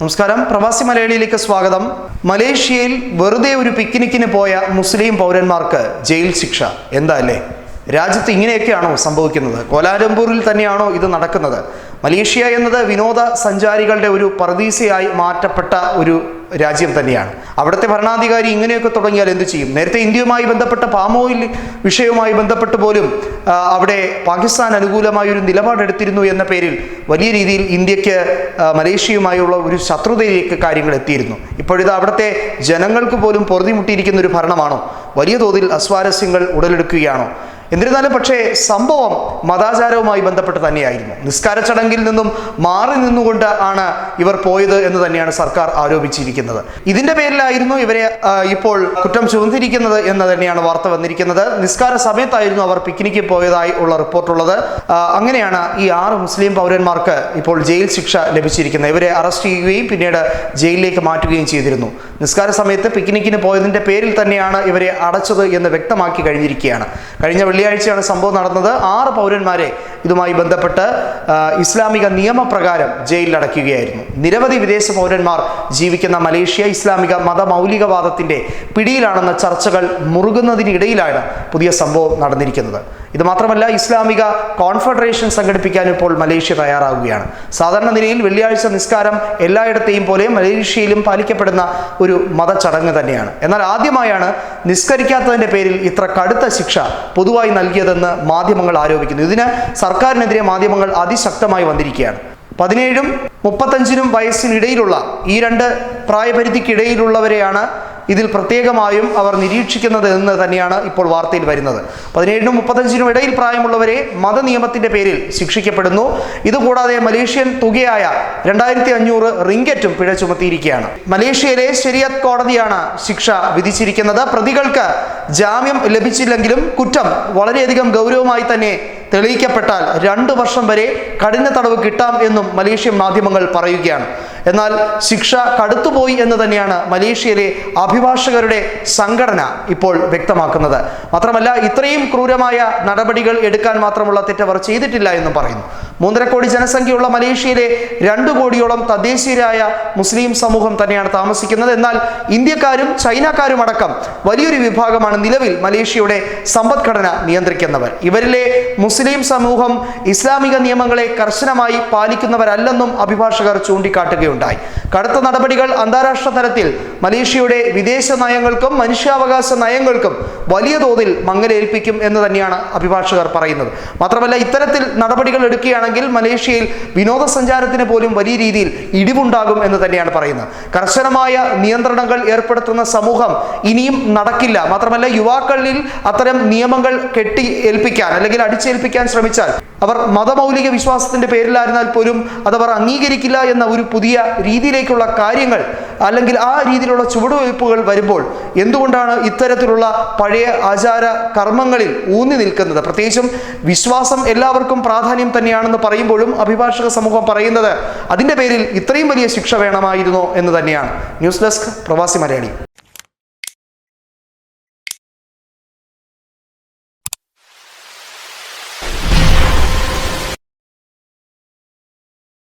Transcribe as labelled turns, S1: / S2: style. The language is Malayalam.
S1: നമസ്കാരം. പ്രവാസി മലയാളിയിലേക്ക് സ്വാഗതം. മലേഷ്യയിൽ വെറുതെ ഒരു പിക്നിക്കിന് പോയ മുസ്ലിം പൗരന്മാർക്ക് ജയിൽ ശിക്ഷ. എന്താ അല്ലേ? രാജ്യത്ത് ഇങ്ങനെയൊക്കെയാണോ സംഭവിക്കുന്നത്? കോലാലംപൂരിൽ തന്നെയാണോ ഇത് നടക്കുന്നത്? മലേഷ്യ എന്നത് വിനോദ സഞ്ചാരികളുടെ ഒരു പറദീസയായി മാറ്റപ്പെട്ട ഒരു രാജ്യം തന്നെയാണ്. അവിടുത്തെ ഭരണാധികാരി ഇങ്ങനെയൊക്കെ തുടങ്ങിയാൽ എന്ത് ചെയ്യും? നേരത്തെ ഇന്ത്യയുമായി ബന്ധപ്പെട്ട പാമോയിൽ വിഷയവുമായി ബന്ധപ്പെട്ട് പോലും അവിടെ പാകിസ്ഥാൻ അനുകൂലമായ ഒരു നിലപാടെടുത്തിരുന്നു എന്ന പേരിൽ വലിയ രീതിയിൽ ഇന്ത്യയ്ക്ക് മലേഷ്യയുമായുള്ള ഒരു ശത്രുതയിലേക്ക് കാര്യങ്ങൾ എത്തിയിരുന്നു. ഇപ്പോഴിത് അവിടുത്തെ ജനങ്ങൾക്ക് പോലും പൊറുതിമുട്ടിയിരിക്കുന്ന ഒരു ഭരണമാണോ? വലിയ തോതിൽ അസ്വാരസ്യങ്ങൾ ഉടലെടുക്കുകയാണോ? എന്നിരുന്നാലും പക്ഷേ സംഭവം മതാചാരവുമായി ബന്ധപ്പെട്ട് തന്നെയായിരുന്നു. നിസ്കാര ചടങ്ങിൽ നിന്നും മാറി നിന്നുകൊണ്ട് ആണ് ഇവർ പോയത് എന്ന് തന്നെയാണ് സർക്കാർ ആരോപിച്ചിരിക്കുന്നത്. ഇതിന്റെ പേരിലായിരുന്നു ഇവരെ ഇപ്പോൾ കുറ്റം ചുമന്നിരിക്കുന്നത് എന്ന് തന്നെയാണ് വാർത്ത വന്നിരിക്കുന്നത്. നിസ്കാര സമയത്തായിരുന്നു അവർ പിക്നിക്ക് പോയതായി ഉള്ള റിപ്പോർട്ടുള്ളത് അങ്ങനെയാണ് ഈ ആറ് മുസ്ലിം പൗരന്മാർക്ക് ഇപ്പോൾ ജയിൽ ശിക്ഷ ലഭിച്ചിരിക്കുന്നത്. ഇവരെ അറസ്റ്റ് ചെയ്യുകയും പിന്നീട് ജയിലിലേക്ക് മാറ്റുകയും ചെയ്തിരുന്നു. നിസ്കാര സമയത്ത് പിക്നിക്കിന് പോയതിന്റെ പേരിൽ തന്നെയാണ് ഇവരെ അടച്ചത് എന്ന് വ്യക്തമാക്കി കഴിഞ്ഞിരിക്കുകയാണ്. കഴിഞ്ഞ വെള്ളിയാഴ്ചയാണ് സംഭവം നടന്നത്. ആറ് പൗരന്മാരെ ഇതുമായി ബന്ധപ്പെട്ട് ഇസ്ലാമിക നിയമപ്രകാരം ജയിലിൽ അടയ്ക്കുകയായിരുന്നു നിരവധി വിദേശ പൗരന്മാർ ജീവിക്കുന്ന മലേഷ്യ ഇസ്ലാമിക മതമൗലികവാദത്തിന്റെ പിടിയിലാണെന്ന ചർച്ചകൾ മുറുകുന്നതിനിടയിലാണ് പുതിയ സംഭവം നടന്നിരിക്കുന്നത്. ഇത് മാത്രമല്ല ഇസ്ലാമിക കോൺഫെഡറേഷൻ സംഘടിപ്പിക്കാൻ ഇപ്പോൾ മലേഷ്യ തയ്യാറാവുകയാണ്. സാധാരണ നിലയിൽ വെള്ളിയാഴ്ച നിസ്കാരം എല്ലായിടത്തെയും പോലെ മലേഷ്യയിലും പാലിക്കപ്പെടുന്ന ഒരു മതചടങ്ങ് തന്നെയാണ്. എന്നാൽ ആദ്യമായാണ് നിസ്കരിക്കാത്തതിന്റെ പേരിൽ ഇത്ര കടുത്ത ശിക്ഷ പൊതുവായി നൽകിയതെന്ന് മാധ്യമങ്ങൾ ആരോപിക്കുന്നു. ഇതിന് സർക്കാരിനെതിരെ മാധ്യമങ്ങൾ അതിശക്തമായി വന്നിരിക്കുകയാണ്. പതിനേഴും മുപ്പത്തഞ്ചിനും വയസ്സിനിടയിലുള്ള ഈ രണ്ട് പ്രായപരിധിക്കിടയിലുള്ളവരെയാണ് ഇതിൽ പ്രത്യേകമായും അവർ നിരീക്ഷിക്കുന്നത് എന്ന് തന്നെയാണ് ഇപ്പോൾ വാർത്തയിൽ വരുന്നത്. പതിനേഴിനും മുപ്പത്തഞ്ചിനും ഇടയിൽ പ്രായമുള്ളവരെ മതനിയമത്തിന്റെ പേരിൽ ശിക്ഷിക്കപ്പെടുന്നു. ഇതുകൂടാതെ മലേഷ്യൻ തുകയായ രണ്ടായിരത്തി അഞ്ഞൂറ് റിങ്കറ്റും പിഴ ചുമത്തിയിരിക്കുകയാണ്. മലേഷ്യയിലെ ശരിയത് കോടതിയാണ് ശിക്ഷ വിധിച്ചിരിക്കുന്നത്. പ്രതികൾക്ക് ജാമ്യം ലഭിച്ചില്ലെങ്കിലും കുറ്റം വളരെയധികം ഗൗരവമായി തന്നെ തെളിയിക്കപ്പെട്ടാൽ രണ്ട് വർഷം വരെ കഠിന തടവ് കിട്ടാം എന്നും മലേഷ്യൻ മാധ്യമങ്ങൾ പറയുകയാണ്. എന്നാൽ ശിക്ഷ കടുത്തുപോയി എന്ന് തന്നെയാണ് മലേഷ്യയിലെ അഭിഭാഷകരുടെ സംഘടന ഇപ്പോൾ വ്യക്തമാക്കുന്നത്. മാത്രമല്ല ഇത്രയും ക്രൂരമായ നടപടികൾ എടുക്കാൻ മാത്രമുള്ള തെറ്റവർ ചെയ്തിട്ടില്ല എന്നും പറയുന്നു. മൂന്നര കോടി ജനസംഖ്യയുള്ള മലേഷ്യയിലെ രണ്ടു കോടിയോളം തദ്ദേശീയരായ മുസ്ലിം സമൂഹം തന്നെയാണ് താമസിക്കുന്നത്. എന്നാൽ ഇന്ത്യക്കാരും ചൈനക്കാരും അടക്കം വലിയൊരു വിഭാഗമാണ് നിലവിൽ മലേഷ്യയുടെ സമ്പദ്ഘടന നിയന്ത്രിക്കുന്നവർ. ഇവരിലെ മുസ്ലിം സമൂഹം ഇസ്ലാമിക നിയമങ്ങളെ കർശനമായി പാലിക്കുന്നവരല്ലെന്നും അഭിഭാഷകർ ചൂണ്ടിക്കാട്ടുകയുണ്ടായി. കടുത്ത നടപടികൾ അന്താരാഷ്ട്ര തലത്തിൽ മലേഷ്യയുടെ വിദേശ നയങ്ങൾക്കും മനുഷ്യാവകാശ നയങ്ങൾക്കും വലിയ തോതിൽ മങ്ങലേൽപ്പിക്കും എന്ന് തന്നെയാണ് അഭിഭാഷകർ പറയുന്നത്. മാത്രമല്ല ഇത്തരത്തിൽ നടപടികൾ എടുക്കുകയാണെങ്കിൽ മലേഷ്യയിൽ വിനോദസഞ്ചാരത്തിന് പോലും വലിയ രീതിയിൽ ഇടിവുണ്ടാകും എന്ന് തന്നെയാണ് പറയുന്നത്. കർശനമായ നിയന്ത്രണങ്ങൾ ഏർപ്പെടുത്തുന്ന സമൂഹം ഇനിയും നടക്കില്ല. മാത്രമല്ല യുവാക്കളിൽ അത്തരം നിയമങ്ങൾ കെട്ടി ഏൽപ്പിക്കാൻ അല്ലെങ്കിൽ അടിച്ചേൽപ്പിക്കാൻ ശ്രമിച്ചാൽ അവർ മതമൗലിക വിശ്വാസത്തിന്റെ പേരിലായിരുന്നാൽ പോലും അതവർ അംഗീകരിക്കില്ല എന്ന ഒരു പുതിയ രീതിയിലേക്കുള്ള കാര്യങ്ങൾ അല്ലെങ്കിൽ ആ രീതിയിലുള്ള ചുവടുവയ്പ്പുകൾ വരുമ്പോൾ എന്തുകൊണ്ടാണ് ഇത്തരത്തിലുള്ള പഴയ ആചാര കർമ്മങ്ങളിൽ ഊന്നി നിൽക്കുന്നത്? പ്രത്യേകിച്ചും വിശ്വാസം എല്ലാവർക്കും പ്രാധാന്യം തന്നെയാണെന്ന് പറയുമ്പോഴും അഭിഭാഷക സമൂഹം പറയുന്നത് അതിന്റെ പേരിൽ ഇത്രയും വലിയ ശിക്ഷ വേണമായിരുന്നോ എന്ന് തന്നെയാണ്. ന്യൂസ് ഡെസ്ക് പ്രവാസി മലയാളി.